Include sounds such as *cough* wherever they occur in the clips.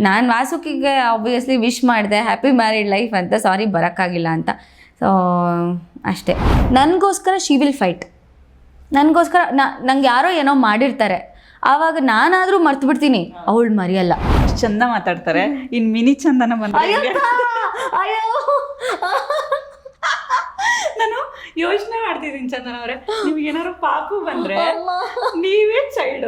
ನಾನು ವಾಸುಕಿಗೆ obviously wish ಮಾಡಿದೆ ಹ್ಯಾಪಿ ಮ್ಯಾರಿಡ್ ಲೈಫ್ ಅಂತ ಸಾರಿ ಬರೋಕ್ಕಾಗಿಲ್ಲ ಅಂತ. ಸೊ ಅಷ್ಟೇ. ನನಗೋಸ್ಕರ ಶಿ ವಿಲ್ ಫೈಟ್ ನನಗೋಸ್ಕರ ನಂಗೆ ಯಾರೋ ಏನೋ ಮಾಡಿರ್ತಾರೆ. ಆವಾಗ ನಾನಾದರೂ ಮರ್ತು ಬಿಡ್ತೀನಿ. ಅವಳು ಮರಿಯಲ್ಲ. ಚಂದ ಮಾತಾಡ್ತಾರೆ. ಇನ್ ಮಿನಿ ಚಂದನ ಬಂದ ಹೆಂಗೆ? ನಾನು ಯೋಚನೆ ಮಾಡ್ತಿದ್ದೀನಿ ಚಂದನ ಅವರೇ. ನಿಮ್ಗೆ ಏನಾದ್ರು ಪಾಪು ಬಂದ್ರೆ ನೀವೇ ಚೈಲ್ಡ್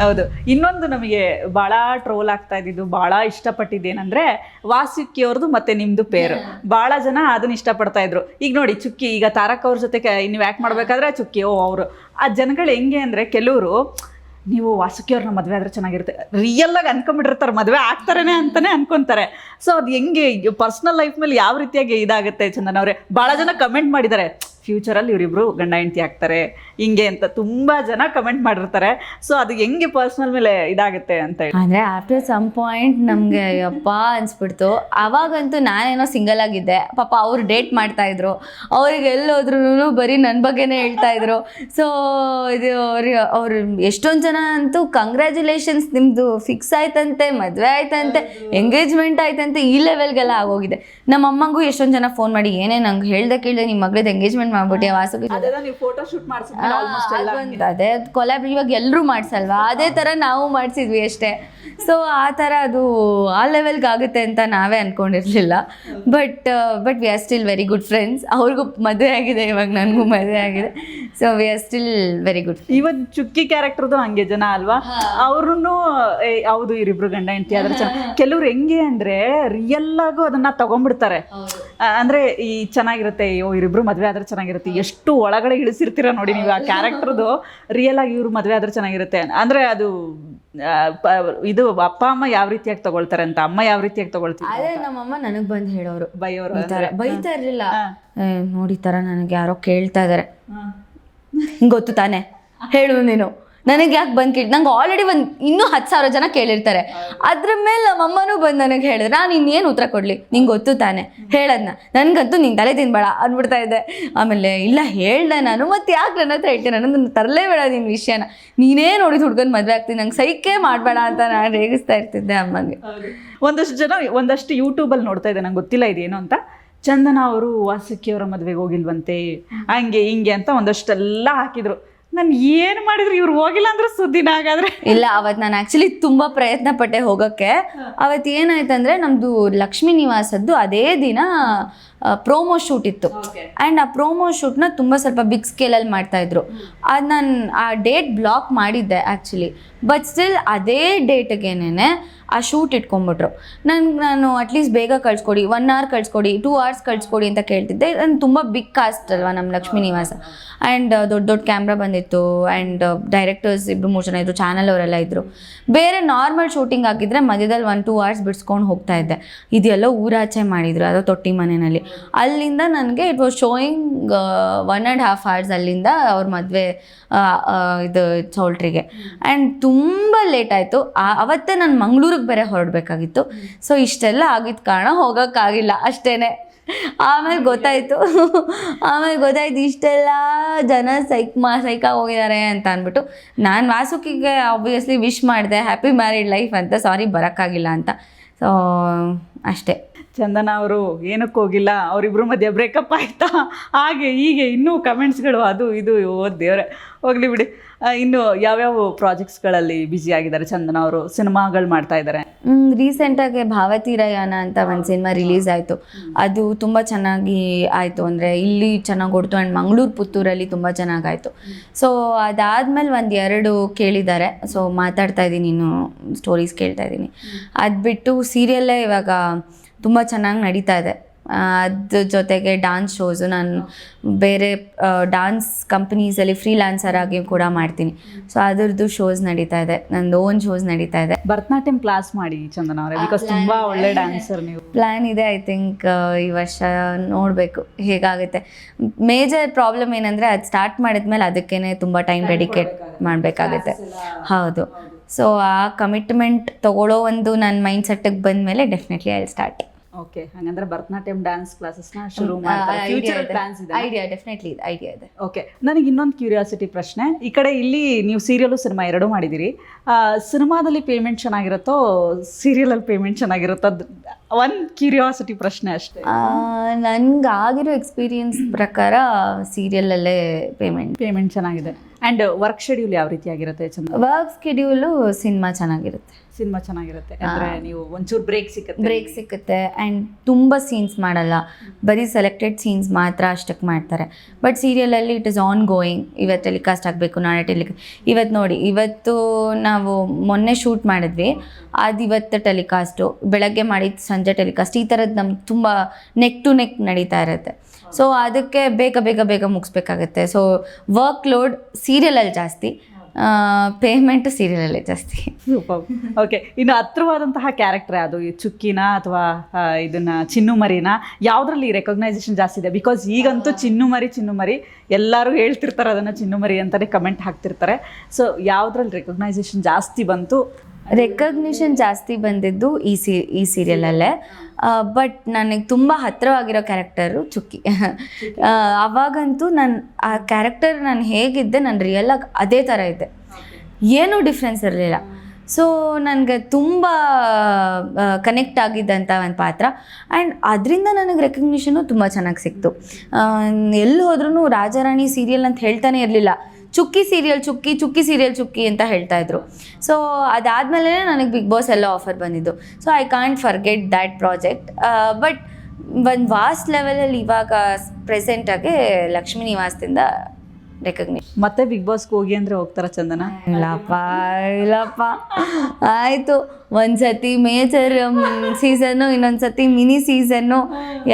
ಹೌದು ಇನ್ನೊಂದು ನಮಗೆ ಭಾಳ ಟ್ರೋಲ್ ಆಗ್ತಾ ಇದ್ದಿದ್ದು ಭಾಳ ಇಷ್ಟಪಟ್ಟಿದ್ದೇನಂದ್ರೆ ವಾಸುಕಿ ಅವ್ರದ್ದು ಮತ್ತೆ ನಿಮ್ದು ಪೇರು ಭಾಳ ಜನ ಅದನ್ನ ಇಷ್ಟಪಡ್ತಾ ಇದ್ರು. ಈಗ ನೋಡಿ ಚುಕ್ಕಿ ಈಗ ತಾರಕ್ ಅವ್ರ ಜೊತೆ ನೀವು ಯಾಕೆ ಮಾಡ್ಬೇಕಾದ್ರೆ ಚುಕ್ಕಿ ಓ ಅವರು. ಆ ಜನಗಳು ಹೆಂಗೆ ಅಂದ್ರೆ ಕೆಲವರು ನೀವು ವಾಸುಕಿ ಅವ್ರನ್ನ ಮದುವೆ ಆದರೆ ಚೆನ್ನಾಗಿರುತ್ತೆ. ರಿಯಲ್ಲಾಗಿ ಆಗಿ ಅನ್ಕೊಂಡ್ಬಿಟ್ಟಿರ್ತಾರೆ, ಮದುವೆ ಆಗ್ತಾರೇನೆ ಅಂತಲೇ ಅನ್ಕೊಂತಾರೆ. ಸೊ ಅದು ಹೆಂಗೆ ಪರ್ಸ್ನಲ್ ಲೈಫ್ ಮೇಲೆ ಯಾವ ರೀತಿಯಾಗಿ ಇದಾಗುತ್ತೆ ಚಂದನ್ ಅವರೇ? ಭಾಳ ಜನ ಕಮೆಂಟ್ ಮಾಡಿದ್ದಾರೆ ಫ್ಯೂಚರಲ್ಲಿ ಇವರಿಬ್ಬರು ಗಂಡ ಹೆಂಡತಿ ಆಗ್ತಾರೆ, ಹಿಂಗೆ ಅಂತ ತುಂಬಾ ಜನ ಕಮೆಂಟ್ ಮಾಡಿರ್ತಾರೆ. ಸೊ ಅದು ಹೆಂಗೆ ಪರ್ಸ್ನಲ್ ಮೇಲೆ ಇದಾಗುತ್ತೆ ಅಂತ ಹೇಳಿ. ಅಂದರೆ ಆಫ್ಟರ್ ಸಮ್ ಪಾಯಿಂಟ್ ನಮಗೆ ಅಪ್ಪ ಅನಿಸ್ಬಿಡ್ತು. ಅವಾಗಂತೂ ನಾನೇನೋ ಸಿಂಗಲ್ ಆಗಿದ್ದೆ. ಪಾಪ ಅವ್ರು ಡೇಟ್ ಮಾಡ್ತಾ ಇದ್ರು. ಅವ್ರಿಗೆ ಎಲ್ಲೋದ್ರೂ ಬರೀ ನನ್ನ ಬಗ್ಗೆನೇ ಹೇಳ್ತಾ ಇದ್ರು. ಸೊ ಇದು ಅವ್ರ, ಅವ್ರು ಎಷ್ಟೊಂದು ಜನ ಅಂತೂ ಕಂಗ್ರ್ಯಾಚುಲೇಷನ್ಸ್ ನಿಮ್ಮದು ಫಿಕ್ಸ್ ಆಯ್ತಂತೆ, ಮದುವೆ ಆಯ್ತಂತೆ ಎಂಗೇಜ್ಮೆಂಟ್ ಆಯ್ತಂತೆ, ಈ ಲೆವೆಲ್ಗೆಲ್ಲ ಆಗೋಗಿದೆ. ನಮ್ಮ ಅಮ್ಮಂಗೂ ಎಷ್ಟೊಂದು ಜನ ಫೋನ್ ಮಾಡಿ, ಏನೇ ನಂಗೆ ಹೇಳ್ದೆ ಕೇಳಿದೆ ನಿಮ್ಮ ಮಗಳದ್ದು ಎಂಗೇಜ್ಮೆಂಟ್ ಮಾಡ್ಬಿಟ್ಟು ಅದೊಂದು ಅದೇ ಕೊಲಾಬ್ ಇವಾಗ ಎಲ್ಲರೂ ಮಾಡ್ಸಲ್ವಾ? ಅದೇ ತರ ನಾವು ಮಾಡ್ಸಿದ್ವಿ ಅಷ್ಟೇ. ಸೊ ಆ ಥರ ಅದು ಆ ಲೆವೆಲ್ಗೆ ಆಗುತ್ತೆ ಅಂತ ನಾವೇ ಅಂದ್ಕೊಂಡಿರಲಿಲ್ಲ but but we are still very good friends ಅವ್ರಿಗೂ ಮದುವೆ ಆಗಿದೆ ಇವಾಗ ನನಗೂ ಮದುವೆ ಆಗಿದೆ. So we are still very good ಇವತ್ತು ಚುಕ್ಕಿ ಕ್ಯಾರೆಕ್ಟರ್ದು ಹಂಗೆ ಜನ ಅಲ್ವಾ? ಅವ್ರೂ ಹೌದು ಇವರಿಬ್ರು ಗಂಡ ಹೆಂಡತಿ ಆದ್ರೆ ಚೆನ್ನಾಗಿ ಕೆಲವ್ರು ಹೆಂಗೆ ಅಂದ್ರೆ ರಿಯಲ್ ಆಗು ಅದನ್ನ ತಗೊಂಡ್ಬಿಡ್ತಾರೆ. ಅಂದ್ರೆ ಈ ಚೆನ್ನಾಗಿರುತ್ತೆ ಅಯ್ಯೋ ಇವರಿಬ್ರು ಮದುವೆ ಆದ್ರೆ ಚೆನ್ನಾಗಿರುತ್ತೆ. ಎಷ್ಟು ಒಳಗಡೆ ಇಳಿಸಿರ್ತೀರ ನೋಡಿ ನೀವು ಆ *laughs* ಕ್ಯಾರೆಕ್ಟರ್ದು. ರಿಯಲ್ ಆಗಿ ಇವ್ರು ಮದುವೆ ಆದ್ರೆ ಚೆನ್ನಾಗಿರುತ್ತೆ. ಅಂದ್ರೆ ಅದು ಇದು ಅಪ್ಪ ಅಮ್ಮ ಯಾವ ರೀತಿಯಾಗಿ ತಗೊಳ್ತಾರೆ ಅಂತ ಅಮ್ಮ ಯಾವ ರೀತಿಯಾಗಿ ತಗೊಳ್ತಾರೆ ಅದೇ ನಮ್ಮಮ್ಮ ನನಗೆ ಬಂದು ಹೇಳೋರು. ಬೈಯೋರು ಬೈತಾ ಇರ್ಲಿಲ್ಲ. ನೋಡಿ ತರ ನನಗೆ ಯಾರೋ ಕೇಳ್ತಾ ಇದಾರೆ. ಗೊತ್ತು ತಾನೆ? ಹೇಳು ನೀನು. ನನಗೆ ಯಾಕೆ ಬಂದು ಕೇಳಿ ನಂಗೆ ಆಲ್ರೆಡಿ ಒಂದು ಇನ್ನೂ ಹತ್ತು ಸಾವಿರ ಜನ ಕೇಳಿರ್ತಾರೆ. ಅದ್ರ ಮೇಲೆ ನಮ್ಮಮ್ಮನೂ ಬಂದು ನನಗೆ ಹೇಳಿದ್ರೆ, ನಾನು ಇನ್ನೇನು ಉತ್ತರ ಕೊಡಲಿ? ನಿಂಗೆ ಗೊತ್ತು ತಾನೆ. ಹೇಳದ್ನ. ನನಗಂತೂ ನಿನ್ನ ತಲೆ ತಿನ್ಬೇಡ ಅಂದ್ಬಿಡ್ತಾ ಇದ್ದೆ. ಆಮೇಲೆ, ಇಲ್ಲ, ಹೇಳ್ದೆ ನಾನು. ಮತ್ತೆ ಯಾಕೆ ನನ್ನ ಹತ್ರ ಹೇಳ್ತೀನಿ ನನ್ನ ತರಲೇ ಬೇಡ ನಿನ್ನ ವಿಷಯನ. ನೀನೇ ನೋಡಿ ಹುಡ್ಗನ್ ಮದುವೆ ಆಗ್ತೀನಿ. ನಂಗೆ ಸೈಕೆ ಮಾಡಬೇಡ ಅಂತ ನಾನು ರೇಗಿಸ್ತಾ ಇರ್ತಿದ್ದೆ ಅಮ್ಮಗೆ. ಒಂದಷ್ಟು ಜನ, ಒಂದಷ್ಟು ಯೂಟ್ಯೂಬಲ್ಲಿ ನೋಡ್ತಾ ಇದ್ದೆ ನಂಗೆ ಗೊತ್ತಿಲ್ಲ ಇದೇನು ಅಂತ. ಚಂದನ ಅವರು ವಾಸುಕಿ ಅವರ ಮದುವೆಗೆ ಹೋಗಿಲ್ವಂತೆ, ಹಂಗೆ ಹಿಂಗೆ ಅಂತ ಒಂದಷ್ಟೆಲ್ಲ ಹಾಕಿದ್ರು. ನಾನು ಏನು ಮಾಡಿದ್ರು ಇವ್ರು ಹೋಗಿಲ್ಲ ಅಂದ್ರೆ ಸುದ್ದಿನ ಹಾಗಾದ್ರೆ? ಇಲ್ಲ ಅವತ್ತು ನಾನು ಆ್ಯಕ್ಚುಲಿ ತುಂಬ ಪ್ರಯತ್ನ ಪಟ್ಟೆ ಹೋಗೋಕ್ಕೆ ಅವತ್ತು ಏನಾಯ್ತಂದ್ರೆ ನಮ್ಮದು ಲಕ್ಷ್ಮೀ ನಿವಾಸದ್ದು ಅದೇ ದಿನ ಪ್ರೋಮೋ ಶೂಟ್ ಇತ್ತು. ಆ್ಯಂಡ್ ಆ ಪ್ರೋಮೋ ಶೂಟ್ನ ತುಂಬ ಸ್ವಲ್ಪ ಬಿಗ್ ಸ್ಕೇಲಲ್ಲಿ ಮಾಡ್ತಾಯಿದ್ರು ಅದು ನಾನು ಆ ಡೇಟ್ ಬ್ಲಾಕ್ ಮಾಡಿದ್ದೆ ಆ್ಯಕ್ಚುಲಿ ಬಟ್ ಸ್ಟಿಲ್ ಅದೇ ಡೇಟ್ಗೇನೆ ಆ ಶೂಟ್ ಇಟ್ಕೊಂಡ್ಬಿಟ್ರು. ನನಗೆ ನಾನು ಅಟ್ಲೀಸ್ಟ್ ಬೇಗ ಕಳಿಸ್ಕೊಡಿ ಒನ್ ಅವರ್ ಕಳಿಸ್ಕೊಡಿ ಟೂ ಅವರ್ಸ್ ಕಳಿಸ್ಕೊಡಿ ಅಂತ ಕೇಳ್ತಿದ್ದೆ. ನಾನು ತುಂಬ ಬಿಗ್ ಕಾಸ್ಟ್ ಅಲ್ವಾ ನಮ್ಮ ಲಕ್ಷ್ಮೀ ನಿವಾಸ. ಆ್ಯಂಡ್ ದೊಡ್ಡ ದೊಡ್ಡ ಕ್ಯಾಮ್ರಾ ಬಂದಿತ್ತು. ಆ್ಯಂಡ್ ಡೈರೆಕ್ಟರ್ಸ್ ಇಬ್ಬರು ಮೂರು ಜನ ಇದ್ದರು ಚಾನಲ್ ಅವರೆಲ್ಲ ಇದ್ದರು ಬೇರೆ ನಾರ್ಮಲ್ ಶೂಟಿಂಗ್ ಆಗಿದ್ರೆ ಮಧ್ಯದಲ್ಲಿ ಒನ್ ಟೂ ಅವರ್ಸ್ ಬಿಡಿಸ್ಕೊಂಡು ಹೋಗ್ತಾ ಇದ್ದೆ. ಇದೆಲ್ಲ ಊರಾಚೆ ಮಾಡಿದ್ರು ಅದೋ ತೊಟ್ಟಿ ಮನೆಯಲ್ಲಿ ಅಲ್ಲಿಂದ ನನಗೆ it was showing one and half hours ಅಲ್ಲಿಂದ ಅವ್ರ ಮದುವೆ ಇದು ಚೌಲ್ಟ್ರಿಗೆ ಆ್ಯಂಡ್ ತುಂಬ ಲೇಟ್ ಆಯಿತು. ಅವತ್ತೇ ನಾನು ಮಂಗಳೂರಿಗೆ ಬೇರೆ ಹೊರಡಬೇಕಾಗಿತ್ತು. ಸೊ ಇಷ್ಟೆಲ್ಲ ಆಗಿದ್ದ ಕಾರಣ ಹೋಗೋಕ್ಕಾಗಿಲ್ಲ ಅಷ್ಟೇ ಆಮೇಲೆ ಗೊತ್ತಾಯಿತು. ಆಮೇಲೆ ಗೊತ್ತಾಯ್ತು ಇಷ್ಟೆಲ್ಲ ಜನ ಸೈಕ್ ಮಾ ಸೈಕ ಹೋಗಿದ್ದಾರೆ ಅಂತ ಅಂದ್ಬಿಟ್ಟು ನಾನು ವಾಸುಕಿಗೆ ಆಬ್ವಿಯಸ್ಲಿ ವಿಶ್ ಮಾಡಿದೆ ಹ್ಯಾಪಿ ಮ್ಯಾರಿಡ್ ಲೈಫ್ ಅಂತ ಸಾರಿ ಬರೋಕ್ಕಾಗಿಲ್ಲ ಅಂತ. ಸೊ ಅಷ್ಟೇ. ಚಂದನ ಅವರು ಏನಕ್ಕೆ ಹೋಗಿಲ್ಲ ಮಧ್ಯ ಮಧ್ಯೆ ಬ್ರೇಕಪ್ ಆಯಿತಾ? ಹಾಗೆ ಹೀಗೆ ಇನ್ನೂ ಕಮೆಂಟ್ಸ್ಗಳು ಅದು ಇದು ಓ ದೇವ್ರೆ. ಹೋಗ್ಲಿ ಬಿಡಿ. ಇನ್ನು ಯಾವ್ಯಾವ ಪ್ರಾಜೆಕ್ಟ್ಸ್ಗಳಲ್ಲಿ ಬ್ಯುಸಿ ಆಗಿದ್ದಾರೆ ಚಂದನ ಅವರು? ಸಿನಿಮಾಗಳು ಮಾಡ್ತಾ ಇದ್ದಾರೆ ರೀಸೆಂಟಾಗಿ ಭಾವತಿ ರಯಾನ ಅಂತ ಒಂದು ಸಿನಿಮಾ ರಿಲೀಸ್ ಆಯಿತು. ಅದು ತುಂಬ ಚೆನ್ನಾಗಿ ಆಯಿತು. ಅಂದರೆ ಇಲ್ಲಿ ಚೆನ್ನಾಗಿ ಕೊಡ್ತು ಆ್ಯಂಡ್ ಮಂಗಳೂರು ಪುತ್ತೂರಲ್ಲಿ ತುಂಬ ಚೆನ್ನಾಗಾಯಿತು. ಸೊ ಅದಾದಮೇಲೆ ಒಂದು ಎರಡು ಕೇಳಿದ್ದಾರೆ. ಸೊ ಮಾತಾಡ್ತಾ ಇದ್ದೀನಿ ಇನ್ನು ಸ್ಟೋರೀಸ್ ಕೇಳ್ತಾ ಇದ್ದೀನಿ. ಅದು ಬಿಟ್ಟು ಸೀರಿಯಲ್ಲೇ ಇವಾಗ ತುಂಬ ಚೆನ್ನಾಗಿ ನಡೀತಾ ಇದೆ. ಅದ್ರ ಜೊತೆಗೆ ಡಾನ್ಸ್ ಶೋಸು ನಾನು ಬೇರೆ ಡಾನ್ಸ್ ಕಂಪ್ನೀಸಲ್ಲಿ ಫ್ರೀಲ್ಯಾನ್ಸರ್ ಆಗಿ ಕೂಡ ಮಾಡ್ತೀನಿ. ಸೊ ಅದರದ್ದು ಶೋಸ್ ನಡೀತಾ ಇದೆ. ನಂದು ಓನ್ ಶೋಸ್ ನಡೀತಾ ಇದೆ. ಭರತನಾಟ್ಯಂ ಕ್ಲಾಸ್ ಮಾಡಿ ಚಂದನ ಅವರೇ ಬಿಕಾಸ್ ತುಂಬಾ ಒಳ್ಳೆ ಡ್ಯಾನ್ಸರ್ ನೀವು. ಪ್ಲ್ಯಾನ್ ಇದೆ ಐ ಥಿಂಕ್ ಈ ವರ್ಷ ನೋಡಬೇಕು ಹೇಗಾಗುತ್ತೆ. ಮೇಜರ್ ಪ್ರಾಬ್ಲಮ್ ಏನಂದರೆ ಅದು ಸ್ಟಾರ್ಟ್ ಮಾಡಿದ್ಮೇಲೆ ಅದಕ್ಕೇ ತುಂಬ ಟೈಮ್ ಡೆಡಿಕೇಟ್ ಮಾಡಬೇಕಾಗುತ್ತೆ. ಹೌದು. ಸೊ ಆ ಕಮಿಟ್ಮೆಂಟ್ ತಗೊಳ್ಳೋ ಒಂದು ನನ್ನ ಮೈಂಡ್ ಸೆಟ್ಗೆ ಬಂದ ಮೇಲೆ ಡೆಫಿನೆಟ್ಲಿ ಐ ಸ್ಟಾರ್ಟ್ ಓಕೆ ಹಂಗಂದ್ರೆ ಭರತನಾಟ್ಯಂ ಡ್ಯಾನ್ಸ್ ಕ್ಲಾಸಸ್ನ ಶುರು ಪ್ಲಾನ್ಸ್ ಇದೆ. ಐಡಿಯಾ ಡೆಫಿನೆಟ್ಲಿ ಇದೆ. ಐಡಿಯಾ ಇದೆ. ಓಕೆ ನನಗೆ ಇನ್ನೊಂದು ಕ್ಯೂರಿಯಾಸಿಟಿ ಪ್ರಶ್ನೆ. ಈ ಕಡೆ ಇಲ್ಲಿ ನೀವು ಸೀರಿಯಲು ಸಿನಿಮಾ ಎರಡೂ ಮಾಡಿದ್ದೀರಿ. ಸಿನಿಮಾದಲ್ಲಿ ಪೇಮೆಂಟ್ ಚೆನ್ನಾಗಿರುತ್ತೋ ಸೀರಿಯಲಲ್ಲಿ ಪೇಮೆಂಟ್ ಚೆನ್ನಾಗಿರುತ್ತೋ ಅದು ಒಂದು ಕ್ಯೂರಿಯಾಸಿಟಿ ಪ್ರಶ್ನೆ ಅಷ್ಟೇ. ನನಗಾಗಿರೋ ಆಗಿರೋ ಎಕ್ಸ್ಪೀರಿಯನ್ಸ್ ಪ್ರಕಾರ ಸೀರಿಯಲಲ್ಲೇ ಪೇಮೆಂಟ್ ಪೇಮೆಂಟ್ ಚೆನ್ನಾಗಿದೆ. ಆ್ಯಂಡ್ ವರ್ಕ್ ಶೆಡ್ಯೂಲ್ ಯಾವ ರೀತಿಯಾಗಿರುತ್ತೆ ಚಂದ ವರ್ಕ್ ಶೆಡ್ಯೂಲ್ ಸಿನಿಮಾ ಚೆನ್ನಾಗಿರುತ್ತೆ. ಸಿನಿಮಾ ಚೆನ್ನಾಗಿರುತ್ತೆ. ಅಂದರೆ ನೀವು ಒಂಚೂರು ಬ್ರೇಕ್ ಸಿಕ್ಕತ್ತೆ. ಬ್ರೇಕ್ ಸಿಕ್ಕುತ್ತೆ ಆ್ಯಂಡ್ ತುಂಬ ಸೀನ್ಸ್ ಮಾಡಲ್ಲ. ಬರೀ ಸೆಲೆಕ್ಟೆಡ್ ಸೀನ್ಸ್ ಮಾತ್ರ ಅಷ್ಟಕ್ಕೆ ಮಾಡ್ತಾರೆ. ಬಟ್ ಸೀರಿಯಲಲ್ಲಿ ಇಟ್ ಇಸ್ ಆನ್ ಗೋಯಿಂಗ್ ಇವತ್ತು ಟೆಲಿಕಾಸ್ಟ್ ಆಗಬೇಕು ನಾಳೆ ಟೆಲಿ ಇವತ್ತು ನೋಡಿ ಇವತ್ತು ನಾವು ಮೊನ್ನೆ ಶೂಟ್ ಮಾಡಿದ್ವಿ. ಅದು ಇವತ್ತು ಟೆಲಿಕಾಸ್ಟು ಬೆಳಗ್ಗೆ ಮಾಡಿದ್ದು ಸಂಜೆ ಟೆಲಿಕಾಸ್ಟ್ ಈ ಥರದ್ದು ನಮ್ಗೆ ತುಂಬ ನೆಕ್ ಟು ನೆಕ್ ನಡೀತಾ ಇರುತ್ತೆ. ಸೊ ಅದಕ್ಕೆ ಬೇಗ ಬೇಗ ಬೇಗ ಮುಗಿಸ್ಬೇಕಾಗತ್ತೆ. ಸೊ ವರ್ಕ್ ಲೋಡ್ ಸೀರಿಯಲಲ್ಲಿ ಜಾಸ್ತಿ ಪೇಮೆಂಟು ಸೀರಿಯಲಲ್ಲೇ ಜಾಸ್ತಿ. *laughs* ಓಕೆ ಇನ್ನು ಹತ್ರವಾದಂತಹ ಕ್ಯಾರೆಕ್ಟರ್ ಅದು ಈ ಚುಕ್ಕಿನ ಅಥವಾ ಇದನ್ನ ಚಿನ್ನು ಮರಿನ ಯಾವುದ್ರಲ್ಲಿ ರೆಕಗ್ನೈಸೇಷನ್ ಜಾಸ್ತಿ ಇದೆ? ಬಿಕಾಸ್ ಈಗಂತೂ ಚಿನ್ನುಮರಿ ಚಿನ್ನುಮರಿ. ಚಿನ್ನು ಮರಿ ಎಲ್ಲರೂ ಹೇಳ್ತಿರ್ತಾರೆ ಅದನ್ನು ಚಿನ್ನುಮರಿ ಅಂತಲೇ ಕಮೆಂಟ್ ಹಾಕ್ತಿರ್ತಾರೆ. ಸೊ ಯಾವುದ್ರಲ್ಲಿ ರೆಕಗ್ನೈಸೇಷನ್ ಜಾಸ್ತಿ ಬಂತು? ರೆಕಗ್ನಿಷನ್ ಜಾಸ್ತಿ ಬಂದಿದ್ದು ಈ ಸಿ, ಈ ಸೀರಿಯಲಲ್ಲೇ. ಬಟ್ ನನಗೆ ತುಂಬ ಹತ್ತಿರವಾಗಿರೋ ಕ್ಯಾರೆಕ್ಟರು ಚುಕ್ಕಿ. ಅವಾಗಂತೂ ನಾನು, ಆ ಕ್ಯಾರೆಕ್ಟರ್ ನಾನು ಹೇಗಿದ್ದೆ ನಾನು ರಿಯಲಾಗಿ ಅದೇ ಥರ ಇದ್ದೆ. ಏನೂ ಡಿಫ್ರೆನ್ಸ್ ಇರಲಿಲ್ಲ. ಸೊ ನನಗೆ ತುಂಬ ಕನೆಕ್ಟ್ ಆಗಿದ್ದಂಥ ಒಂದು ಪಾತ್ರ. ಆ್ಯಂಡ್ ಅದರಿಂದ ನನಗೆ ರೆಕಗ್ನಿಷನು ತುಂಬ ಚೆನ್ನಾಗಿ ಸಿಕ್ತು. ಎಲ್ಲಿ ಹೋದ್ರೂ ರಾಜಾರಾಣಿ ಸೀರಿಯಲ್ ಅಂತ ಹೇಳ್ತಾನೆ ಇರಲಿಲ್ಲ. ಚುಕ್ಕಿ ಸೀರಿಯಲ್ ಚುಕ್ಕಿ ಚುಕ್ಕಿ ಸೀರಿಯಲ್ ಚುಕ್ಕಿ ಅಂತ ಹೇಳ್ತಾ ಇದ್ರು. ಸೊ ಅದಾದಮೇಲೆ ನನಗೆ ಬಿಗ್ ಬಾಸ್ ಎಲ್ಲ ಆಫರ್ ಬಂದಿದ್ದು. So I can't forget that project but ಒಂದು ವಾಸ್ಟ್ ಲೆವೆಲಲ್ಲಿ ಇವಾಗ ಪ್ರೆಸೆಂಟಾಗಿ ಲಕ್ಷ್ಮೀ ನಿವಾಸದಿಂದ ರೆಕಗ್ನಿಷನ್ ಮತ್ತೆ ಬಿಗ್ ಬಾಸ್ಗೆ ಹೋಗಿ ಅಂದ್ರೆ ಹೋಗ್ತಾರ ಚಂದನ? ಇಲ್ಲಪ್ಪ ಇಲ್ಲಪ್ಪ ಆಯಿತು. ಒಂದು ಸತಿ ಮೇಜರ್ ಸೀಸನ್ನು ಇನ್ನೊಂದು ಸತಿ ಮಿನಿ ಸೀಸನ್ನು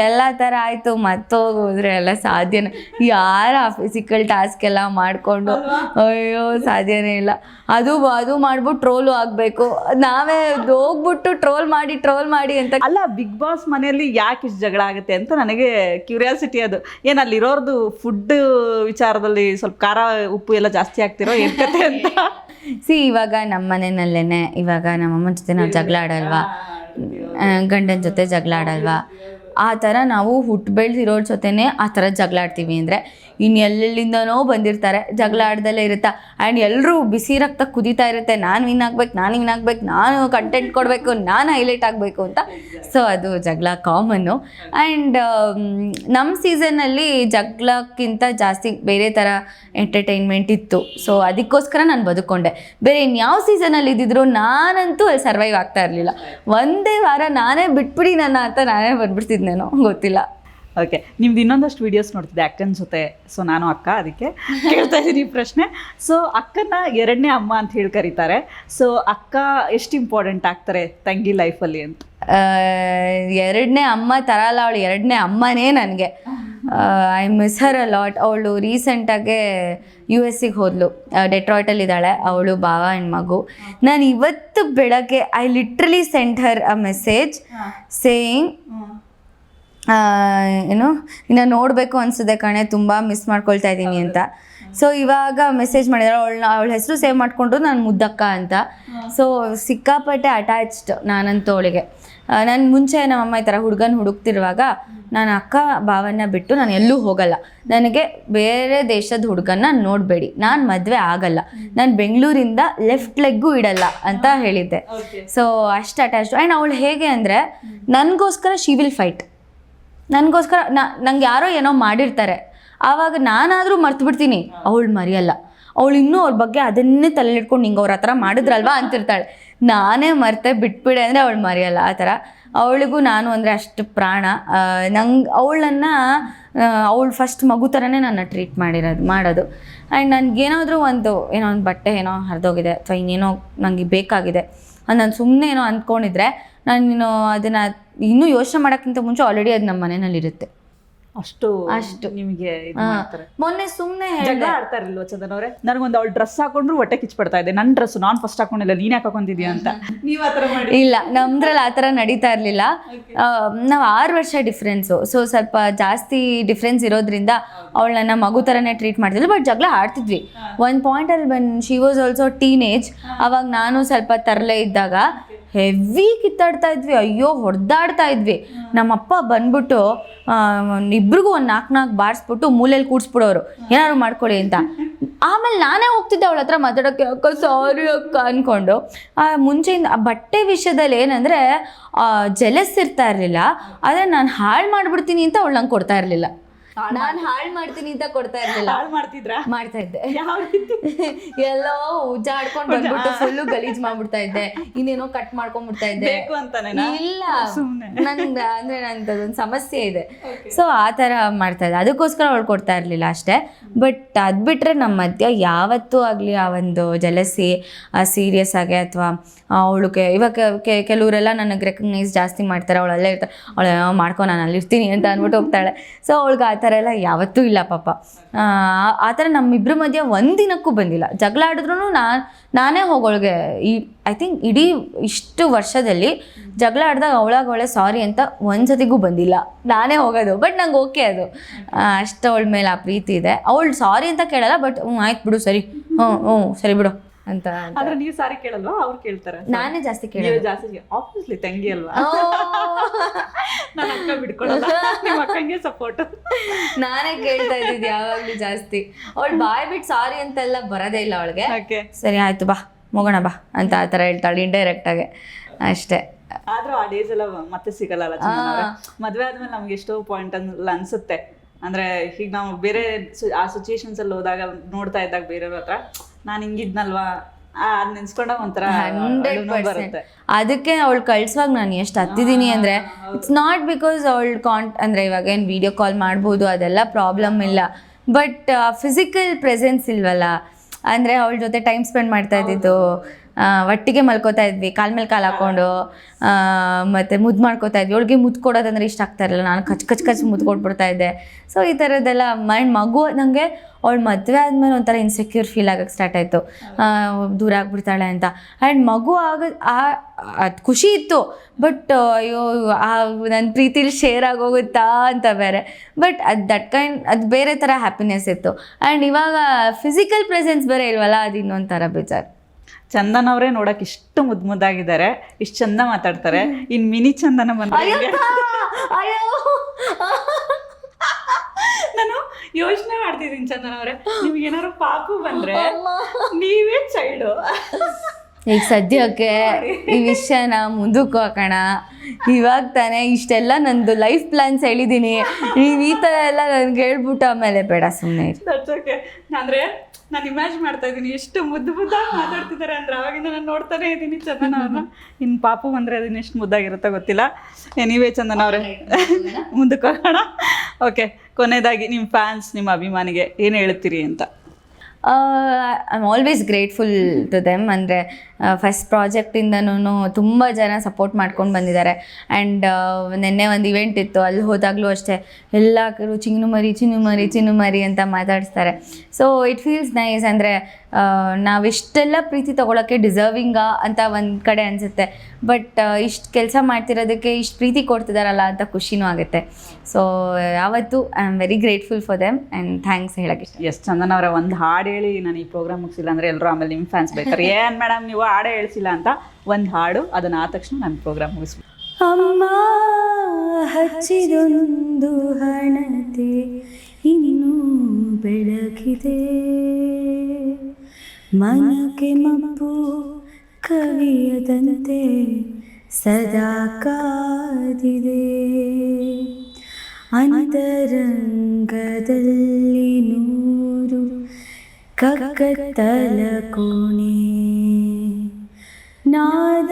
ಎಲ್ಲ ಥರ ಆಯಿತು. ಮತ್ತೋಗೋದ್ರೆ ಎಲ್ಲ ಸಾಧ್ಯನೇ ಯಾರ ಫಿಸಿಕಲ್ ಟಾಸ್ಕ್ ಎಲ್ಲ ಮಾಡಿಕೊಂಡು ಅಯ್ಯೋ, ಸಾಧ್ಯನೇ ಇಲ್ಲ. ಅದು ಅದು ಮಾಡ್ಬಿಟ್ಟು ಟ್ರೋಲು ಆಗಬೇಕು. ನಾವೇ ಹೋಗ್ಬಿಟ್ಟು ಟ್ರೋಲ್ ಮಾಡಿ ಟ್ರೋಲ್ ಮಾಡಿ ಅಂತ ಅಲ್ಲ ಬಿಗ್ ಬಾಸ್ ಮನೆಯಲ್ಲಿ ಯಾಕೆ ಇಷ್ಟು ಜಗಳ ಆಗುತ್ತೆ ಅಂತ ನನಗೆ ಕ್ಯೂರಿಯಾಸಿಟಿ ಅದು. ಏನು ಅಲ್ಲಿರೋರ್ದು ಫುಡ್ ವಿಚಾರದಲ್ಲಿ ಸ್ವಲ್ಪ ಖಾರ, ಉಪ್ಪು ಎಲ್ಲ ಜಾಸ್ತಿ ಆಗ್ತಿರೋ ಏನ್ ಕತೆ ಅಂತ? ಸಿ ಇವಾಗ ನಮ್ಮ ಮನೆಯಲ್ಲೇನೆ ಇವಾಗ ನಮ್ಮಮ್ಮನ ಜೊತೆ ನಾವು ಜಗಳ ಆಡಲ್ವಾ ಗಂಡನ ಜೊತೆ ಜಗಳ ಆಡಲ್ವಾ ಆ ಥರ ನಾವು ಹುಟ್ಟು ಬೆಳೆದಿರೋರ ಜೊತೆನೇ ಆ ಥರ ಜಗಳಾಡ್ತೀವಿ ಅಂದರೆ ಇನ್ನು ಎಲ್ಲೆಲ್ಲಿಂದನೋ ಬಂದಿರ್ತಾರೆ ಜಗಳ ಆಡ್ದಲ್ಲೇ ಇರುತ್ತಾ? ಆ್ಯಂಡ್ ಎಲ್ಲರೂ ಬಿಸಿ ರಕ್ತ ಕುದೀತಾ ಇರುತ್ತೆ. ನಾನು ವಿನ್ ಆಗ್ಬೇಕು, ನಾನು ವಿನ್ ಆಗ್ಬೇಕು, ನಾನು ಕಂಟೆಂಟ್ ಕೊಡಬೇಕು, ನಾನು ಹೈಲೈಟ್ ಆಗಬೇಕು ಅಂತ. ಸೊ ಅದು ಜಗಳ ಕಾಮನ್ನು ಆ್ಯಂಡ್ ನಮ್ಮ ಸೀಸನ್ನಲ್ಲಿ ಜಗಳಕ್ಕಿಂತ ಜಾಸ್ತಿ ಬೇರೆ ಥರ ಎಂಟರ್ಟೈನ್ಮೆಂಟ್ ಇತ್ತು. ಸೊ ಅದಕ್ಕೋಸ್ಕರ ನಾನು ಬದುಕೊಂಡೆ. ಬೇರೆ ಇನ್ಯಾವ ಸೀಸನಲ್ಲಿ ಇದ್ದಿದ್ರು ನಾನಂತೂ ಅಲ್ಲಿ ಸರ್ವೈವ್ ಆಗ್ತಾ ಇರಲಿಲ್ಲ. ಒಂದೇ ವಾರ ನಾನೇ ಬಿಟ್ಬಿಡಿ ನನ್ನ ಅಂತ ನಾನೇ ಬಂದ್ಬಿಡ್ತಿದ್ನೇನೋ ಗೊತ್ತಿಲ್ಲ. ಓಕೆ ನಿಮ್ದು ಇನ್ನೊಂದಷ್ಟು ವಿಡಿಯೋಸ್ ನೋಡ್ತಿದ್ದೆ ಅಕ್ಕನ ಜೊತೆ. ಸೊ ನಾನು ಅಕ್ಕ ಅದಕ್ಕೆ ಕೇಳ್ತಾ ಇದ್ದೀನಿ ಪ್ರಶ್ನೆ. ಸೊ ಅಕ್ಕನ ಎರಡನೇ ಅಮ್ಮ ಅಂತ ಹೇಳಿ ಕರೀತಾರೆ. ಸೊ ಅಕ್ಕ ಎಷ್ಟು ಇಂಪಾರ್ಟೆಂಟ್ ಆಗ್ತಾರೆ ತಂಗಿ ಲೈಫಲ್ಲಿ ಅಂತ? ಎರಡನೇ ಅಮ್ಮ ತರಲ್ಲ ಅವಳು ಎರಡನೇ ಅಮ್ಮನೇ ನನಗೆ. I miss her a lot ಅವಳು ರೀಸೆಂಟಾಗೆ ಯು ಎಸ್ ಸಿಗೆ ಹೋದ್ಲು. ಡೆಟ್ರಾಯ್ಟಲ್ಲಿ ಇದ್ದಾಳೆ. ಅವಳು ಭಾವ ಆ್ಯಂಡ್ ಮಗು. ನಾನು ಇವತ್ತು ಬೆಳಗ್ಗೆ I literally sent her a message saying ಏನು ಇನ್ನು ನೋಡಬೇಕು ಅನಿಸುತ್ತೆ ಕಣೆ ತುಂಬ ಮಿಸ್ ಮಾಡ್ಕೊಳ್ತಾ ಇದ್ದೀನಿ ಅಂತ. ಸೊ ಇವಾಗ ಮೆಸೇಜ್ ಮಾಡಿದಾರೆ ಅವಳ ಅವಳ ಹೆಸರು ಸೇವ್ ಮಾಡಿಕೊಂಡು ನಾನು ಮುದ್ದಕ್ಕ ಅಂತ. ಸೊ ಸಿಕ್ಕಾಪಟ್ಟೆ ಅಟ್ಯಾಚ್ಡ್ ನಾನಂತೂ ಅವಳಿಗೆ. ನಾನು ಮುಂಚೆ ನಮ್ಮಮ್ಮ ಈ ಥರ ಹುಡುಗನ ಹುಡುಕ್ತಿರುವಾಗ ನಾನು ಅಕ್ಕ ಭಾವನ ಬಿಟ್ಟು ನಾನು ಎಲ್ಲೂ ಹೋಗಲ್ಲ. ನನಗೆ ಬೇರೆ ದೇಶದ ಹುಡುಗನ ನೋಡಬೇಡಿ. ನಾನು ಮದುವೆ ಆಗಲ್ಲ. ನಾನು ಬೆಂಗಳೂರಿಂದ ಲೆಫ್ಟ್ ಲೆಗ್ಗೂ ಇಡಲ್ಲ ಅಂತ ಹೇಳಿದ್ದೆ. ಸೊ ಅಷ್ಟು ಅಟ್ಯಾಚ್ಡ್ ಆ್ಯಂಡ್ ಅವಳು ಹೇಗೆ ಅಂದರೆ ನನಗೋಸ್ಕರ ಶಿ ವಿಲ್ ಫೈಟ್ ನನಗೋಸ್ಕರ ನಾ, ನಂಗೆ ಯಾರೋ ಏನೋ ಮಾಡಿರ್ತಾರೆ. ಆವಾಗ ನಾನಾದರೂ ಮರ್ತು ಬಿಡ್ತೀನಿ. ಅವಳು ಮರಿಯಲ್ಲ. ಅವಳು ಇನ್ನೂ ಅವ್ರ ಬಗ್ಗೆ ಅದನ್ನೇ ತಲೆಲಿಟ್ಕೊಂಡು ಹಿಂಗೆ ಅವ್ರ ಹತ್ರ ಮಾಡಿದ್ರಲ್ವಾ ಅಂತಿರ್ತಾಳೆ. ನಾನೇ ಮರ್ತೆ ಬಿಟ್ಬಿಡೆ ಅಂದರೆ ಅವಳು ಮರಿಯಲ್ಲ ಆ ಥರ. ಅವಳಿಗೂ ನಾನು ಅಂದರೆ ಅಷ್ಟು ಪ್ರಾಣ. ನಂಗೆ ಅವಳನ್ನು ಅವಳು ಫಸ್ಟ್ ಮಗು ಥರನೇ ನನ್ನ ಟ್ರೀಟ್ ಮಾಡಿರೋದು, ಮಾಡೋದು. ಆ್ಯಂಡ್ ನನಗೇನಾದರೂ ಒಂದು ಏನೋ ಒಂದು ಬಟ್ಟೆ ಏನೋ ಹರಿದೋಗಿದೆ ಅಥವಾ ಇನ್ನೇನೋ ನನಗೆ ಬೇಕಾಗಿದೆ. ನಾನು ಸುಮ್ಮನೆ ಏನೋ ಅಂದ್ಕೊಂಡಿದ್ರೆ ನಾನು ಅದನ್ನು ಇನ್ನೂ ಯೋಚನೆ ಮಾಡೋಕ್ಕಿಂತ ಮುಂಚೆ ಆಲ್ರೆಡಿ ಅದು ನಮ್ಮ ಮನೆಯಲ್ಲಿರುತ್ತೆ ಅಷ್ಟು ಅಷ್ಟು. ನಿಮಗೆ ಮೊನ್ನೆ ಸುಮ್ಮನೆ ಜಗಳ ಆಡ್ತಾರಿಲ್ವ ಚಂದನ್ ಅವರೇ? ನನಗೊಂದು ಅವಳು ಡ್ರೆಸ್ ಹಾಕೊಂಡ್ರು ಹೊಟ್ಟೆ ಕಿಚ್ಪಡ್ತಾ ಇದೆ. ನನ್ನ ಡ್ರೆಸ್ ನಾನ್ ಫಸ್ಟ್ ಹಾಕೊಂಡಿಲ್ಲ. ನೀನ್ ಯಾಕೆ ಹಾಕೊಂಡಿದ್ಯಾ ಅಂತ. ನೀವು ಆತರ ಮಾಡಿ ಇಲ್ಲ ನಮ್ದ್ರಲ್ಲಿ ಆತರ ನಡೀತಾ ಇರ್ಲಿಲ್ಲ. ನಾವು ಆರು ವರ್ಷ ಡಿಫ್ರೆನ್ಸು ಸೊ ಸ್ವಲ್ಪ ಜಾಸ್ತಿ ಡಿಫ್ರೆನ್ಸ್ ಇರೋದ್ರಿಂದ ಅವಳು ನನ್ನ ಮಗು ತರನೇ ಟ್ರೀಟ್ ಮಾಡ್ತಿದ್ಲು ಬಟ್ ಜಗಳ ಆಡ್ತಿದ್ವಿ. ಒನ್ ಪಾಯಿಂಟ್ ಅಲ್ಲಿ but she was also teenage ಅವಾಗ ನಾನು ಸ್ವಲ್ಪ ತರಲೆ ಇದ್ದಾಗ ಹೆವಿ ಕಿತ್ತಾಡ್ತಾ ಇದ್ವಿ ಅಯ್ಯೋ ಹೊಡೆದಾಡ್ತಾ ಇದ್ವಿ. ನಮ್ಮಪ್ಪ ಬಂದ್ಬಿಟ್ಟು ಇಬ್ರಿಗೂ ಒಂದು ನಾಲ್ಕು ನಾಲ್ಕು ಬಾರಿಸ್ಬಿಟ್ಟು ಮೂಲೆಯಲ್ಲಿ ಕೂಡ್ಸ್ಬಿಡೋರು. ಏನಾದ್ರು ಮಾಡ್ಕೊಳ್ಳಿ ಅಂತ. ಆಮೇಲೆ ನಾನೇ ಹೋಗ್ತಿದ್ದೆ ಅವಳ ಹತ್ರ ಮಾತಾಡೋಕ್ಕೆ ಅಕ್ಕ ಸಾರಿ ಅಕ್ಕ ಅಂದ್ಕೊಂಡು ಆ, ಮುಂಚೆಯಿಂದ ಆ ಬಟ್ಟೆ ವಿಷಯದಲ್ಲಿ ಏನಂದರೆ ಜಲಸ್ ಇರ್ತಾ ಇರಲಿಲ್ಲ. ಆದರೆ ನಾನು ಹಾಳು ಮಾಡಿಬಿಡ್ತೀನಿ ಅಂತ ಅವಳು ನಂಗೆ ಕೊಡ್ತಾ ಇರಲಿಲ್ಲ. ನಾನು ಹಾಳ್ ಮಾಡ್ತೀನಿ ಅಂತ ಕೊಡ್ತಾ ಇರ್ಲಿಲ್ಲ. ಹಾಳು ಮಾಡ್ತಿದ್ರಾ? ಮಾಡ್ತಾ ಇದ್ದೆ. ಯಾವ ರೀತಿ? ಎಲ್ಲೋ ಉಜ್ಜಾಡ್ಕೊಂಡು ಬಂದ್ಬಿಟ್ಟು ಫುಲ್ ಗಲೀಜ್ ಮಾಡ್ಬಿಡ್ತಾ ಇದ್ದೆ. ಇನ್ನೇನೋ ಕಟ್ ಮಾಡ್ಕೊಂಡ್ಬಿಡ್ತಾ ಇದ್ದೆ. ಬೇಕು ಇಲ್ಲ. ಸುಮ್ನೆ. ನಂದ ಅಂದ್ರೆ ನಂದೊಂದು ಸಮಸ್ಯೆ ಇದೆ. ಸೊ ಆ ತರ ಮಾಡ್ತಾ ಇದ್ದೆ. ಅದಕ್ಕೋಸ್ಕರ ಅವಳು ಕೊಡ್ತಾ ಇರ್ಲಿಲ್ಲ ಅಷ್ಟೇ. ಬಟ್ ಅದ್ ಬಿಟ್ರೆ ನಮ್ಮ ಮಧ್ಯ ಯಾವತ್ತೂ ಆಗ್ಲಿ ಆ ಒಂದು ಜಲಸಿ ಸೀರಿಯಸ್ ಆಗಿ ಅಥವಾ ಅವಳು ಇವಾಗ ಕೆ- ಕೆಲವರೆಲ್ಲ ನನಗೆ ರೆಕಗ್ನೈಸ್ ಜಾಸ್ತಿ ಮಾಡ್ತಾರೆ. ಅವಳು ಅಲ್ಲೇ ಇರ್ತಾಳೆ ಅವಳು ಮಾಡ್ಕೊ ನಾನು ಅಲ್ಲಿ ಇರ್ತೀನಿ ಅಂತ ಅಂದ್ಬಿಟ್ಟು ಹೋಗ್ತಾಳೆ. ಸೊ ಅವಳಿಗೆ ಆ ಥರ ಎಲ್ಲ ಯಾವತ್ತೂ ಇಲ್ಲ ಪಾಪ. ಆ, ಥರ ನಮ್ಮಿಬ್ಬರ ಮಧ್ಯೆ ಒಂದಿನಕ್ಕೂ ಬಂದಿಲ್ಲ. ಜಗಳ ಆಡಿದ್ರು ನಾನು ನಾನೇ ಹೋಗೋಳಿಗೆ ಈ ಐ ಥಿಂಕ್ ಇಡೀ ಇಷ್ಟು ವರ್ಷದಲ್ಲಿ ಜಗಳ ಆಡಿದಾಗ ಅವಳಾಗ ಅವಳೆ ಸಾರಿ ಅಂತ ಒಂದ್ಸತಿಗೂ ಬಂದಿಲ್ಲ. ನಾನೇ ಹೋಗೋದು ಬಟ್ ನಂಗೆ ಓಕೆ ಅದು. ಅಷ್ಟು ಅವಳ ಮೇಲೆ ಆ ಪ್ರೀತಿ ಇದೆ. ಅವಳು ಸಾರಿ ಅಂತ ಕೇಳಲ್ಲ ಬಟ್ ಹ್ಞೂ ಆಯ್ತು ಬಿಡು ಸರಿ. ಹ್ಞೂ ಹ್ಞೂ ಸರಿ ಬಿಡು. ಅಂತ. ಆದ್ರೆ ನೀವು ಸಾರಿ ಕೇಳಲ್ವಾ? ಅವ್ರು ಕೇಳ್ತಾರೆ. ನಾನೇ ಜಾಸ್ತಿ ನೀವು ಜಾಸ್ತಿ ಆಬ್ವಿಯಸ್ಲಿ ತಂಗಿ ಅಲ್ವಾ. *laughs* ನನ್ನ ಅಕ್ಕ ಬಿಡ್ಕೊಳಲ್ಲ ನಿಮ್ಮ ಅಕ್ಕಂಗೆ ಸಪೋರ್ಟ್ ನಾನೇ ಕೇಳ್ತಾ ಇದ್ದಿದ್ದು ಯಾವಾಗ್ಲೂ ಜಾಸ್ತಿ. ಅವಳು ಬಾಯ್ ಬಿಟ್ಟು ಸಾರಿ ಅಂತೆಲ್ಲ ಬರೋದೇ ಇಲ್ಲ ಅವಳಿಗೆ. ಸರಿ ಆಯ್ತು ಬಾ. ಹೋಗೋಣ ಬಾ ಅಂತ ಆ ಥರ ಹೇಳ್ತಾಳೆ ಇಂಡೈರೆಕ್ಟ್ ಆಗಿ. ಅಷ್ಟೇ. ಆದ್ರೂ ಆ ಡೇಸ್ ಎಲ್ಲ ಮತ್ತೆ ಸಿಗಲ್ಲ? ಮದ್ವೆ ಆದ್ಮೇಲೆ ನಮ್ಗೆ ಎಷ್ಟೋ ಪಾಯಿಂಟ್ ಅಲ್ಲ ಅನ್ಸುತ್ತೆ. ಅಂದ್ರೆ ಈಗ ನಾವು ಬೇರೆ ಆ ಸಿಚುಯೇಷನ್ಸ್ ಅಲ್ಲಿ ಹೋದಾಗ ನೋಡ್ತಾ ಇದ್ದಾಗ ಬೇರೆಯವ್ರ ಹತ್ರ ನಾನು ಹಿಂಗಿದ್ನಲ್ವಾ ನೆನ್ಸ್ಕೊಂಡಾಗ ಒಂಥರ ಹಂಡ್ರೆಡ್ ಅದಕ್ಕೆ ಅವಳು ಕಳ್ಸುವಾಗ ನಾನು ಎಷ್ಟು ಹತ್ತಿದ್ದೀನಿ ಅಂದ್ರೆ ಇಟ್ಸ್ ನಾಟ್ ಬಿಕಾಸ್ ಅವಳು ಕಾಂಟ್ ಅಂದ್ರೆ ಇವಾಗ ಏನು ವಿಡಿಯೋ ಕಾಲ್ ಮಾಡ್ಬೋದು ಅದೆಲ್ಲ ಪ್ರಾಬ್ಲಮ್ ಇಲ್ಲ. ಬಟ್ ಫಿಸಿಕಲ್ ಪ್ರೆಸೆನ್ಸ್ ಇಲ್ವಲ್ಲ? ಅಂದ್ರೆ ಅವಳ ಜೊತೆ ಟೈಮ್ ಸ್ಪೆಂಡ್ ಮಾಡ್ತಾ ಇದ್ದಿದ್ದು. ಒಟ್ಟಿಗೆ ಮಲ್ಕೋತಾ ಇದ್ವಿ. ಕಾಲ್ ಮೇಲೆ ಕಾಲು ಹಾಕೊಂಡು ಮತ್ತೆ ಮುದ್ದು ಮಾಡ್ಕೋತಾ ಇದ್ವಿ. ಅವಳಿಗೆ ಮುದ್ದು ಕೊಡೋದಂದ್ರೆ ಇಷ್ಟ ಆಗ್ತಾ ಇರಲಿಲ್ಲ ನಾನು ಕಚ್ ಕಚ್ ಕಚ್ ಮುದ್ದು ಕೊಟ್ಬಿಡ್ತಾ ಇದ್ದೆ. ಸೊ ಈ ಥರದ್ದೆಲ್ಲ ಮೈಂಡ್ ಮಗು ನನಗೆ ಅವಳು ಮದುವೆ ಆದಮೇಲೆ ಒಂಥರ ಇನ್ಸೆಕ್ಯೂರ್ ಫೀಲ್ ಆಗಕ್ಕೆ ಸ್ಟಾರ್ಟ್ ಆಯಿತು. ದೂರ ಆಗ್ಬಿಡ್ತಾಳೆ ಅಂತ. ಆ್ಯಂಡ್ ಮಗು ಆಗ ಅದು ಖುಷಿ ಇತ್ತು. ಬಟ್ ಅಯ್ಯೋ, ಆ ನನ್ನ ಪ್ರೀತಿಲಿ ಶೇರ್ ಆಗೋಗುತ್ತಾ ಅಂತ ಬೇರೆ. ಬಟ್ ಅದು ದಟ್ ಕೈಂಡ್ ಅದು ಬೇರೆ ಥರ ಹ್ಯಾಪಿನೆಸ್ ಇತ್ತು. ಆ್ಯಂಡ್ ಇವಾಗ ಫಿಸಿಕಲ್ ಪ್ರೆಸೆನ್ಸ್ ಬೇರೆ ಇಲ್ವಲ್ಲ, ಅದು ಇನ್ನೊಂಥರ ಬೇಜಾರು. ಚಂದನ್ ಅವರೇ ನೋಡಕ್ ಇಷ್ಟು ಮುದ್ ಮುದ್ದಾಗಿದ್ದಾರೆ ಇಷ್ಟು ಚಂದ ಮಾತಾಡ್ತಾರೆ. ಇನ್ ಮಿನಿ ಚಂದನ ಬಂದ? ನಾನು ಯೋಚನೆ ಮಾಡ್ತಿದ್ದೀನಿ ಚಂದನ್ ಅವರೇ ನಿಮ್ಗೆ ಏನಾದ್ರು ಪಾಪು ಬಂದ್ರೆ ನೀವೇ ಚೈಲ್ಡು ಈಗ ಸದ್ಯಕ್ಕೆ ಈ ವಿಷಯನ ಮುಂದಕ್ಕೆ ಹಾಕೋಣ. ಇವಾಗ ತಾನೇ ಇಷ್ಟೆಲ್ಲ ನಂದು ಲೈಫ್ ಪ್ಲಾನ್ಸ್ ಹೇಳಿದ್ದೀನಿ. ನೀವು ಈ ಥರ ಎಲ್ಲ ನನ್ಗೆ ಹೇಳ್ಬಿಟ್ಟು ಆಮೇಲೆ ಬೇಡ ಸುಮ್ಮನೆ ಅಂದ್ರೆ ನಾನು ಇಮ್ಯಾಜಿನ್ ಮಾಡ್ತಾ ಇದ್ದೀನಿ ಎಷ್ಟು ಮುದ್ದು ಮುದ್ದಾಗಿ ಮಾತಾಡ್ತಿದ್ದಾರೆ ಅಂದ್ರೆ ಅವಾಗಿಂದ ನಾನು ನೋಡ್ತಾನೆ ಇದ್ದೀನಿ ಚಂದನ ಅವ್ರನ್ನ. ಇನ್ನು ಪಾಪು ಬಂದ್ರೆ ಅದನ್ನ ಎಷ್ಟು ಮುದ್ದಾಗಿರುತ್ತೋ ಗೊತ್ತಿಲ್ಲ. ನೀವೇ ಚಂದನ ಅವರೇ *laughs* ಮುಂದಕ್ಕೆ ಹೋಗೋಣ. ಓಕೆ ಕೊನೆಯದಾಗಿ ನಿಮ್ಮ ಫ್ಯಾನ್ಸ್ ನಿಮ್ಮ ಅಭಿಮಾನಿಗೆ ಏನು ಹೇಳ್ತೀರಿ ಅಂತ? I am always grateful to them ಅಂದರೆ ಫಸ್ಟ್ ಪ್ರಾಜೆಕ್ಟಿಂದನೂ ತುಂಬ ಜನ ಸಪೋರ್ಟ್ ಮಾಡ್ಕೊಂಡು ಬಂದಿದ್ದಾರೆ. ಆ್ಯಂಡ್ ನಿನ್ನೆ ಒಂದು ಇವೆಂಟ್ ಇತ್ತು. ಅಲ್ಲಿ ಹೋದಾಗಲೂ ಅಷ್ಟೇ ಎಲ್ಲ ಕರು ಚಿನ್ನು ಮರಿ ಚಿನ್ನು ಮರಿ ಚಿನ್ನು ಮರಿ ಅಂತ ಮಾತಾಡಿಸ್ತಾರೆ. ಸೊ ಇಟ್ ಫೀಲ್ಸ್ ನೈಸ್ ಅಂದರೆ ನಾವಿಷ್ಟೆಲ್ಲ ಪ್ರೀತಿ ತೊಗೊಳಕ್ಕೆ ಡಿಸರ್ವಿಂಗಾ ಅಂತ ಒಂದು ಕಡೆ ಅನಿಸುತ್ತೆ. ಬಟ್ ಇಷ್ಟು ಕೆಲಸ ಮಾಡ್ತಿರೋದಕ್ಕೆ ಇಷ್ಟು ಪ್ರೀತಿ ಕೊಡ್ತಿದಾರಲ್ಲ ಅಂತ ಖುಷಿನೂ ಆಗುತ್ತೆ. ಸೊ ಯಾವತ್ತು I am very grateful for them and thanks ಹೇಳಕ್ಕೆ ಇಷ್ಟ. ಎಸ್ ಚಂದನ ಅವರ ಒಂದು ಹಾಡು ಹೇಳಿ. ನಾನು ಈ ಪ್ರೋಗ್ರಾಮ್ ಮುಗಿಸಿಲ್ಲ ಅಂದ್ರೆ ಎಲ್ಲರೂ ಆಮೇಲೆ ನಿಮ್ಮ ಫ್ಯಾನ್ಸ್ ಬೇಕಾರೆ ಏನು ಮೇಡಮ್ ನೀವು ಹಾಡೇ ಹೇಳಿಸಿಲ್ಲ ಅಂತ ಒಂದು ಹಾಡು ಅದನ್ನ ಆದ ತಕ್ಷಣ ನಾನು ಪ್ರೋಗ್ರಾಮ್ ಮುಗಿಸ್ಬೋದು ಅಮ್ಮ ಹಚ್ಚಿದೊಂದು ಹಣತೆ ಇನ್ನೂ ಬೆಳಗಿದೆ ಮನಕ್ಕೆ ಮಬ್ಬು ಕವಿಯದಂತೆ ಸದಾ ಕಾದಿದೆ ಅಂತರಂಗದಲ್ಲಿ ನೂರು ಕಕ್ಕತ್ತಲ ಕೋಣೆ ನಾದ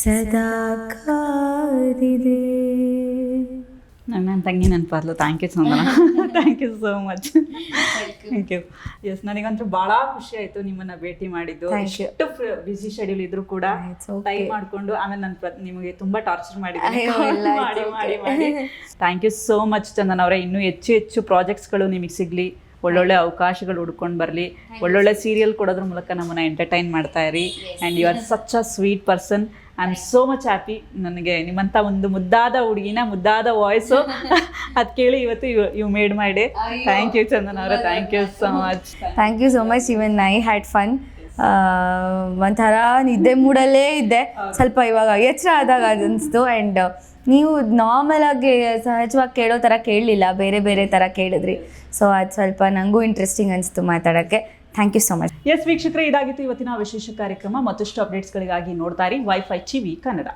ಸದಾ ಕಾದಿದೆ. ನನ್ನ ತಂಗಿ thank you Chandana thank you so much thank you yes ನನಗಂತೂ ಭಾಳ ಖುಷಿ ಆಯಿತು ನಿಮ್ಮನ್ನ ಭೇಟಿ ಮಾಡಿದ್ದು. ಎಷ್ಟು ಬಿಸಿ ಶೆಡ್ಯೂಲ್ ಇದ್ರು ಕೂಡ ಟೈಮ್ ಮಾಡ್ಕೊಂಡು ಆಮೇಲೆ ನನ್ನ ನಿಮಗೆ ತುಂಬಾ ಟಾರ್ಚರ್ ಮಾಡಿದ್ದೀನಿ. *laughs* ಮಾಡಿ ಮಾಡಿ thank you so much Chandan ಅವರೇ. ಇನ್ನೂ ಹೆಚ್ಚು ಹೆಚ್ಚು ಪ್ರಾಜೆಕ್ಟ್ಸ್ಗಳು ನಿಮಗೆ ಸಿಗಲಿ. ಒಳ್ಳೊಳ್ಳೆ ಅವಕಾಶಗಳು ಹುಡ್ಕೊಂಡು ಬರಲಿ. ಒಳ್ಳೊಳ್ಳೆ ಸೀರಿಯಲ್ ಕೊಡೋದ್ರ ಮೂಲಕ ನಮ್ಮನ್ನು ಎಂಟರ್ಟೈನ್ ಮಾಡ್ತಾ ಇರಿ. And you are such a sweet person I am so much happy ನನಗೆ ನಿಮ್ಮಂಥ ಒಂದು ಮುದ್ದಾದ ಹುಡುಗಿನ ಮುದ್ದಾದ ವಾಯ್ಸು *laughs* ಅದು ಕೇಳಿ ಇವತ್ತು you you made my day thank you Chandan ಅವರೇ. Thank you so much thank you so much even I had fun ಒಂಥರ ನಿದ್ದೆ ಮೂಡಲ್ಲೇ ಇದ್ದೆ. ಸ್ವಲ್ಪ ಇವಾಗ ಎಚ್ಚರ ಆದಾಗ ಅನಿಸ್ತು. ಆ್ಯಂಡ್ ನೀವು ನಾರ್ಮಲ್ ಆಗಿ ಸಹಜವಾಗಿ ಕೇಳೋ ಥರ ಕೇಳಲಿಲ್ಲ, ಬೇರೆ ಬೇರೆ ಥರ ಕೇಳಿದ್ರಿ. ಸೊ ಅದು ಸ್ವಲ್ಪ ನನಗೂ ಇಂಟ್ರೆಸ್ಟಿಂಗ್ ಅನಿಸ್ತು ಮಾತಾಡೋಕ್ಕೆ. Thank you so much yes ವೀಕ್ಷಕರೇ, ಇದಾಗಿತ್ತು ಇವತ್ತಿನ ವಿಶೇಷ ಕಾರ್ಯಕ್ರಮ. ಮತ್ತಷ್ಟು ಅಪ್ಡೇಟ್ಸ್ಗಳಿಗಾಗಿ ನೋಡ್ತಾ ಇರಿ ವೈಫೈ ಟಿವಿ ಕನ್ನಡ.